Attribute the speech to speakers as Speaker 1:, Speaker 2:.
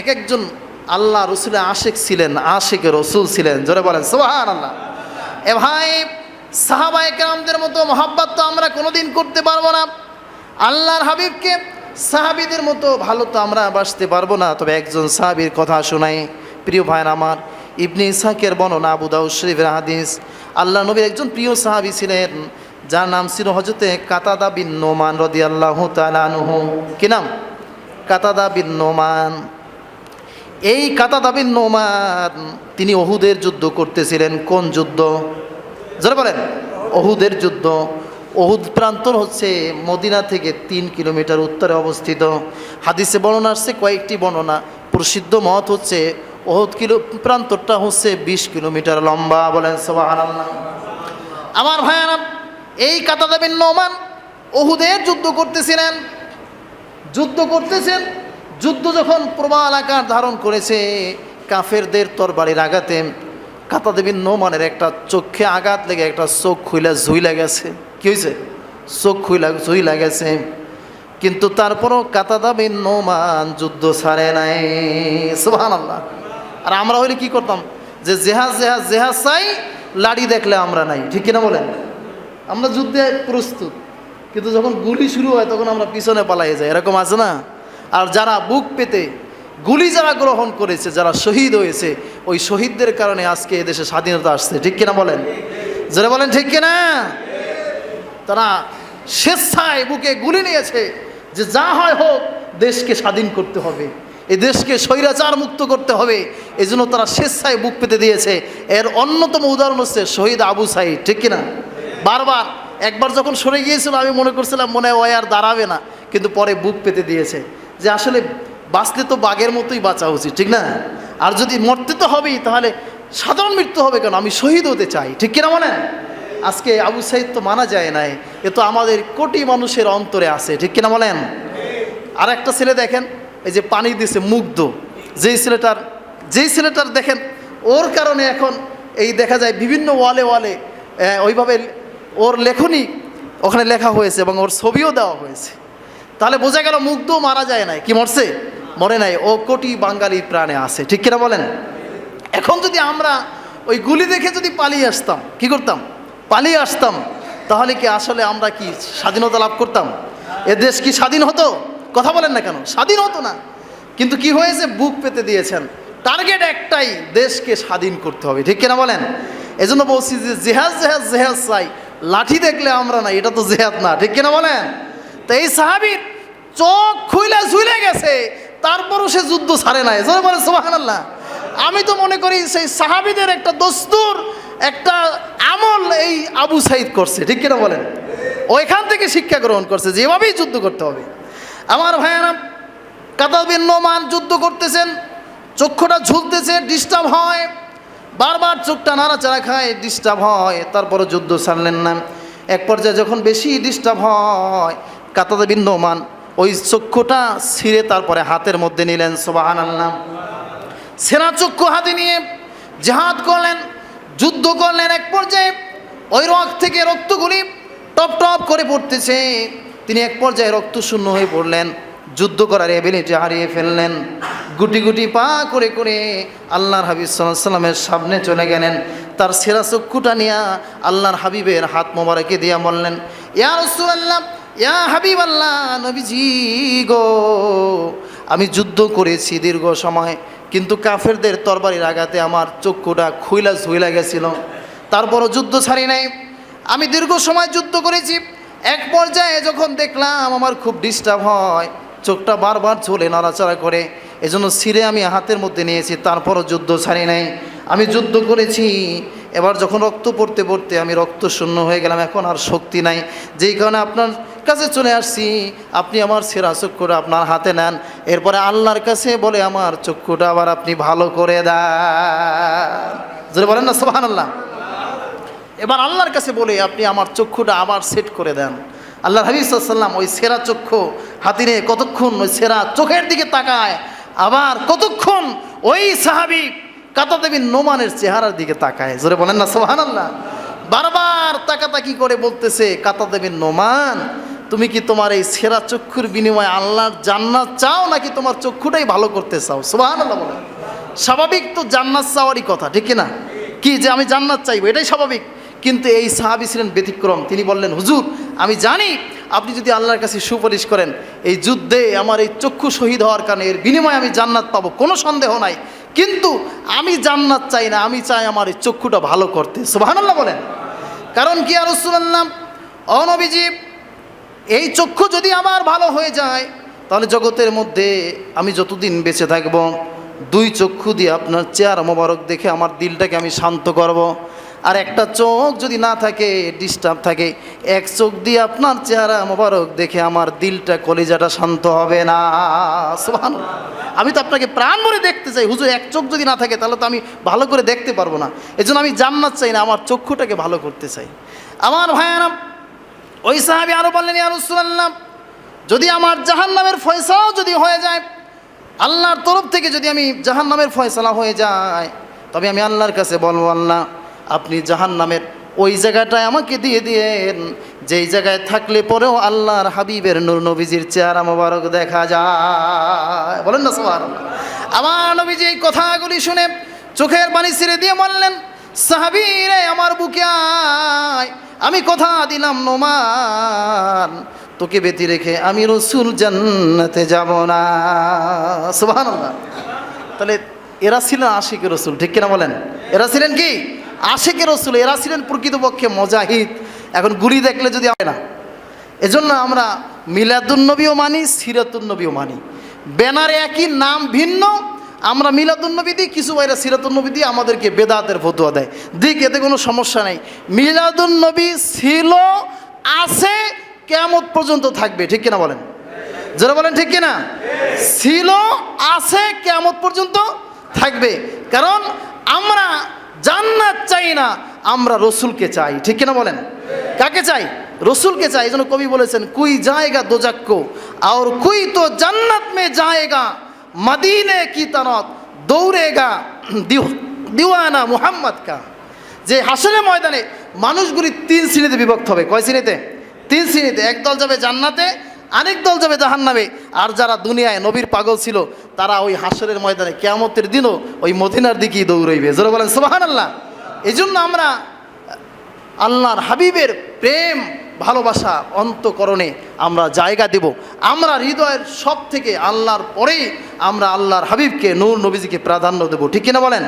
Speaker 1: এক একজন আল্লাহ রসুলে আশেক ছিলেন, আশেকে রসুল ছিলেন। জোরে বলেন সোহান আল্লাহ এ ভাই সাহাবাই কেরামদের মতো মহাব্বাত তো আমরা কোনোদিন করতে পারব না। আল্লাহর হাবিবকে সাহাবিদের মতো ভালো তো আমরা বাসতে পারব না। তবে একজন সাহাবির কথা শোনাই, প্রিয় ভাইয়ের আমার, ইবনে ইসাকের বর্ণনা, আবু দাউদ শরীফের হাদিস। আল্লাহ নবীর একজন প্রিয় সাহাবি ছিলেন, যার নাম ছিল হজরতে কাতাদা বিন নোমান রদি আল্লাহ তালানহু কি নাম? কাতাদা বিন নোমান। এই কাতাদা বিন নোমান, তিনি অহুদের যুদ্ধ করতেছিলেন। কোন যুদ্ধ? যারা বলেন। অহুদের যুদ্ধ। অহুদ প্রান্তর হচ্ছে মদিনা থেকে তিন কিলোমিটার উত্তরে অবস্থিত। হাদিসে বর্ণনা আসছে, কয়েকটি বর্ণনা। প্রসিদ্ধ মত হচ্ছে অহুদ কিলো প্রান্তরটা হচ্ছে বিশ কিলোমিটার লম্বা। বলেন সবাহ আমার ভাইয়ারা, এই কাতাদাবিন নোমান অহুদের যুদ্ধ করতেছিলেন। যুদ্ধ করতেছেন। যুদ্ধ যখন প্রবাল আকার ধারণ করেছে, কাফেরদের তরবারির আঘাতে কাতাদেবীর নোমানের একটা চোখে আঘাত লেগে, একটা চোখ খুইলা ঝুইলা গেছে। কি হয়েছে চোখ খুইলা ঝুইলা গেছে। কিন্তু তারপরও কাতাদাবিন নোমান যুদ্ধ ছাড়ে নাই। সুহান আল্লাহ আর আমরা হইলে কি করতাম? যে জেহাজ জেহাজ জেহাজ চাই, লাড়ি দেখলে আমরা নাই। ঠিক কিনা বলেন? আমরা যুদ্ধে প্রস্তুত। কিন্তু যখন গুলি শুরু হয়, তখন আমরা পিছনে পালাই যাই। এরকম আছে না? আর যারা বুক পেতে গুলি যারা গ্রহণ করেছে, যারা শহীদ হয়েছে, ওই শহীদদের কারণে আজকে এদেশে স্বাধীনতা আসছে। ঠিক কিনা বলেন? যারা বলেন, ঠিক কিনা? তারা স্বেচ্ছায় বুকে গুলি নিয়েছে যে যা হয় হোক, দেশকে স্বাধীন করতে হবে। এই দেশকে স্বৈরাচার মুক্ত করতে হবে। এই জন্য তারা স্বেচ্ছায় বুক পেতে দিয়েছে। এর অন্যতম উদাহরণ হচ্ছে শহীদ আবু সাইদ। ঠিক কিনা? বারবার, একবার যখন সরে গিয়েছিল, আমি মনে করছিলাম মনে হয় ওই আর দাঁড়াবে না, কিন্তু পরে বুক পেতে দিয়েছে। যে আসলে বাঁচলে তো বাঘের মতোই বাঁচা উচিত, ঠিক না? আর যদি মরতে তো হবেই, তাহলে সাধারণ মৃত্যু হবে কেন? আমি শহীদ হতে চাই, ঠিক কিনা মনে? আজকে আবু সাইদ তো মানা যায় নাই, এ তো আমাদের কোটি মানুষের অন্তরে আছে, ঠিক কিনা বলেন? আর একটা ছেলে দেখেন, এই যে পানি দিছে মুগ্ধ, যেই ছেলেটার যেই ছেলেটার দেখেন, ওর কারণে এখন এই দেখা যায় বিভিন্ন ওয়ালে ওয়ালে ওইভাবে ওর লেখনী ওখানে লেখা হয়েছে এবং ওর ছবিও দেওয়া হয়েছে। তাহলে বোঝা গেল মুগ্ধ মারা যায় নাই। কি মরছে? মরে নাই। ও কোটি বাঙালি প্রাণে আছে। ঠিক কিনা বলেন? এখন যদি আমরা ওই গুলি দেখে যদি পালিয়ে আসতাম, কি করতাম? পালিয়ে আসতাম, তাহলে কি আসলে আমরা কি স্বাধীনতা লাভ করতাম? এ দেশ কি স্বাধীন হতো? কথা বলেন না কেন? স্বাধীন হতো না। কিন্তু কি হয়েছে? বুক পেতে দিয়েছেন। টার্গেট একটাই, দেশকে স্বাধীন করতে হবে। ঠিক কিনা বলেন? এজন্য বলছি যে জেহাজ জেহাজ জেহাজ চাই। লাঠি দেখলে আমরা না এটা তো জেহাদ না। ঠিক কিনা বলেন? তো এই সাহাবির চোখ খুইলে ঝুলে গেছে, তারপরও সে যুদ্ধ ছাড়ে নাই। জোরে বলে সোহান আমি তো মনে করি সেই সাহাবিদের একটা দস্তুর, একটা আমল এই আবু সাইদ করছে, ঠিক কিনা বলেন? ওইখান থেকে শিক্ষা গ্রহণ করছে যেভাবেই যুদ্ধ করতে হবে। আমার ভাইয়ারা কাতাবিন নোমান যুদ্ধ করতেছেন, চক্ষুটা ঝুলতেছে, ডিস্টার্ব হয়। বারবার চোখটা নাড়াচাড়া খায়, ডিস্টার্ব হয় তারপরে যুদ্ধ ছাড়লেন না। এক পর্যায়ে যখন বেশি ডিস্টার্ব হয় কাতাবিন নোমান ওই চক্ষুটা ছিঁড়ে তারপরে হাতের মধ্যে নিলেন সোবাহান আল্লাহ সেনা চক্ষু হাতে নিয়ে জাহাদ করলেন, যুদ্ধ করলেন, এক পর্যায়ে ওই রক্ত থেকে রক্তগুলি টপ টপ করে পড়তেছে। তিনি এক পর্যায়ে রক্ত শূন্য হয়ে পড়লেন, যুদ্ধ করার এবিলিটি হারিয়ে ফেললেন। গুটি গুটি পা করে করে আল্লাহর হাবিব সাল্লামের সামনে চলে গেলেন। তার সেরা চক্ষুটা নিয়ে আল্লাহর হাবিবের হাত মোবারকে দিয়া বললেন, ইয়া রসুল্লাহ ইয়া হাবিব আল্লাহ নবীজি গো। আমি যুদ্ধ করেছি দীর্ঘ সময়, কিন্তু কাফেরদের তরবারির আঘাতে আমার চক্ষুটা খুইলা ঝুইলা গেছিল। তারপরও যুদ্ধ ছাড়ি নাই। আমি দীর্ঘ সময় যুদ্ধ করেছি। এক পর্যায়ে যখন দেখলাম আমার খুব ডিস্টার্ব হয়, চোখটা বারবার চলে নাড়াচাড়া করে, এজন্য ছিঁড়ে আমি হাতের মধ্যে নিয়েছি, তারপরও যুদ্ধ ছাড়ি নাই। আমি যুদ্ধ করেছি, এবার যখন রক্ত পড়তে পড়তে আমি রক্ত শূন্য হয়ে গেলাম, এখন আর শক্তি নাই। যেই কারণে আপনার কাছে চলে আসছি। আপনি আমার সেরা চক্ষুটা আপনার হাতে নেন। এরপরে আল্লাহর কাছে বলে, আমার চক্ষুটা আবার আপনি ভালো করে দেন। বলেন না সোহান আল্লাহ এবার আল্লাহর কাছে বলে, আপনি আমার চক্ষুটা আবার সেট করে দেন। আল্লাহ হাবিসাল্লাম ওই সেরা চক্ষু হাতি নিয়ে কতক্ষণ ওই সেরা চোখের দিকে তাকায়, আবার কতক্ষণ ওই সাহাবি কাতাদেবী নোমানের চেহারার দিকে তাকায়। জোরে বলেন না সোহান আল্লাহ বারবার তাকাতাকি করে বলতেছে কাতাদেবী নোমান তুমি কি তোমার এই সেরা চক্ষুর বিনিময়ে আল্লাহর জান্নাত চাও নাকি তোমার চক্ষুটাই ভালো করতে চাও? বলে স্বাভাবিক তো জান্নাত চাওয়ারই কথা, ঠিক না কি যে আমি জান্নাত চাইব, এটাই স্বাভাবিক। কিন্তু এই সাহাবি ছিলেন ব্যতিক্রম। তিনি বললেন, হুজুর, আমি জানি আপনি যদি আল্লাহর কাছে সুপারিশ করেন, এই যুদ্ধে আমার এই চক্ষু শহীদ হওয়ার কারণে এর বিনিময়ে আমি জান্নাত পাবো, কোনো সন্দেহ নাই। কিন্তু আমি জান্নাত চাই না, আমি চাই আমার এই চক্ষুটা ভালো করতে। সুবহানাল্লাহ বলেন। কারণ কি আর রসুল্লাহ অনবিজি এই চক্ষু যদি আমার ভালো হয়ে যায়, তাহলে জগতের মধ্যে আমি যতদিন বেঁচে থাকব, দুই চক্ষু দিয়ে আপনার চেহারা মোবারক দেখে আমার দিলটাকে আমি শান্ত করব। আর একটা চোখ যদি না থাকে ডিস্টার্ব থাকে, এক চোখ দিয়ে আপনার চেহারা মোবারক দেখে আমার দিলটা, কলিজাটা শান্ত হবে না। আমি তো আপনাকে প্রাণ ভরে দেখতে চাই হুজুর, এক চোখ যদি না থাকে, তাহলে তো আমি ভালো করে দেখতে পারব না এজন্য আমি জান্নাত চাই না, আমার চক্ষুটাকে ভালো করতে চাই আমার ভাইয়ারা ওই সাহাবি আরও বললেন, ইয়া রাসূলুল্লাহ, যদি আমার জাহান্নামের ফয়সালাও যদি হয়ে যায়, আল্লাহর তরফ থেকে যদি আমি জাহান্নামের ফয়সালা হয়ে যায়, তবে আমি আল্লাহর কাছে বলব, আল্লাহ, আপনি জাহান্নামের ওই জায়গাটায় আমাকে দিয়ে দিয়েন। যেই জায়গায় থাকলে পরেও আল্লাহর হাবিবের নূর নবীজির চেহারা মোবারক দেখা যায়। বলেন না সবার আমার নবীজি এই কথাগুলি শুনে চোখের পানি ছিঁড়ে দিয়ে বললেন সাহাবীরে আমার বুকে আয়। আমি কথা দিলাম নোমান। তোকে বেতি রেখে আমি রসুল জান্নাতে যাব না। সুবহানাল্লাহ। তাহলে এরা ছিলেন আশিকে রসুল, ঠিক কিনা বলেন? এরা ছিলেন কি? আশিকে রসুল, এরা ছিলেন প্রকৃতপক্ষে মজাহিদ। এখন গুলি দেখলে যদি হয় না। এজন্য আমরা মিলাদুন্নবীও মানি সিরাতুন্নবীও মানি। ব্যানারে একই নাম ভিন্ন আমরা মিলাদুন্নবী দিই, কিছু বাইরে সিরাতুন্নবী দিয়ে আমাদেরকে বেদাতের ফতুয়া দেয়। দিক, এতে কোনো সমস্যা নেই। মিলাদুন্নবী ছিল, আছে কেমত পর্যন্ত থাকবে, ঠিক কিনা বলেন? যারা বলেন, ঠিক কিনা? ছিল, আছে কেমত পর্যন্ত থাকবে। কারণ আমরা জান্নাত চাই না, আমরা রসুলকে চাই, ঠিক কিনা বলেন? কাকে চাই? রসুলকে চাই, এই জন্য কবি বলেছেন, কুই জায়গা দোজাক্কো, আর কুই তো জান্নাত মে জায়েগা। মদিনে কি তরফ দৌড়েগা দিও- দিওয়ানা মুহাম্মদ কা। যে হাসনের ময়দানে মানুষগুলি তিন শ্রেণীতে বিভক্ত হবে। কয় শ্রেণীতে? তিন শ্রেণীতে। এক দল যাবে জান্নাতে, আরেক দল যাবে জাহান্নামে। আর যারা দুনিয়ায় নবীর পাগল ছিল, তারা ওই হাসরের ময়দানে কেয়ামতের দিনও ওই মদিনার দিকেই দৌড়াইবে। যারা বলেন সুবাহান আল্লাহ এই জন্য আমরা আল্লাহর হাবিবের প্রেম ভালোবাসা অন্তকরণে আমরা জায়গা দেব। আমরা হৃদয়ের সব থেকে আল্লাহর পরেই আমরা আল্লাহর হাবিবকে, নূর নবীজিকে প্রাধান্য দেব। ঠিক কিনা বলেন?